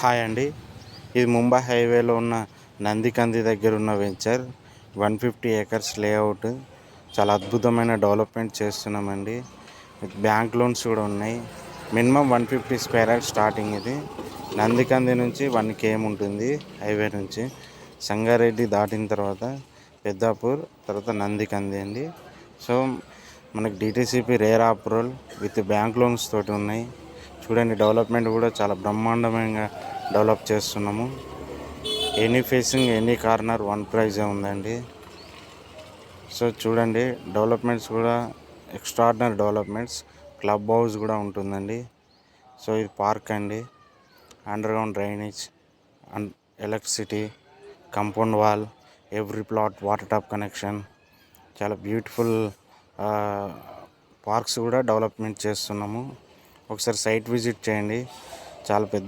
Hi అండి. ఇది ముంబై హైవేలో ఉన్న నందికంది దగ్గర ఉన్న venture. One fifty acres layout. చాలా అద్భుతమైన డెవలప్మెంట్ చేస్తున్నామండి. బ్యాంక్ లోన్స్ కూడా ఉన్నాయి. Minimum one fifty square yard starting ఇది. నందికంది నుంచి వన్ కేఎం ఉంటుంది హైవే నుంచి. సంగారెడ్డి దాటిన తర్వాత పెద్దాపూర్ తర్వాత నందికంది అండి. సో మనకి DTCP RERA approval with bank loans తోటి ఉన్నాయి. చూడండి డెవలప్మెంట్ కూడా చాలా బ్రహ్మాండమైన డెవలప్ చేస్తున్నాము. Any facing any corner one ప్రైజే ఉందండి. సో చూడండి డెవలప్మెంట్స్ కూడా ఎక్స్ట్రాడినరీ డెవలప్మెంట్స్ క్లబ్ హౌస్ కూడా ఉంటుందండి. సో ఇది పార్క్ అండి. Underground drainage and electricity compound wall every plot water tap connection చాలా బ్యూటిఫుల్ పార్క్స్ uh, కూడా డెవలప్మెంట్ చేస్తున్నాము. ఒకసారి సైట్ విజిట్ చేయండి. చాలా పెద్ద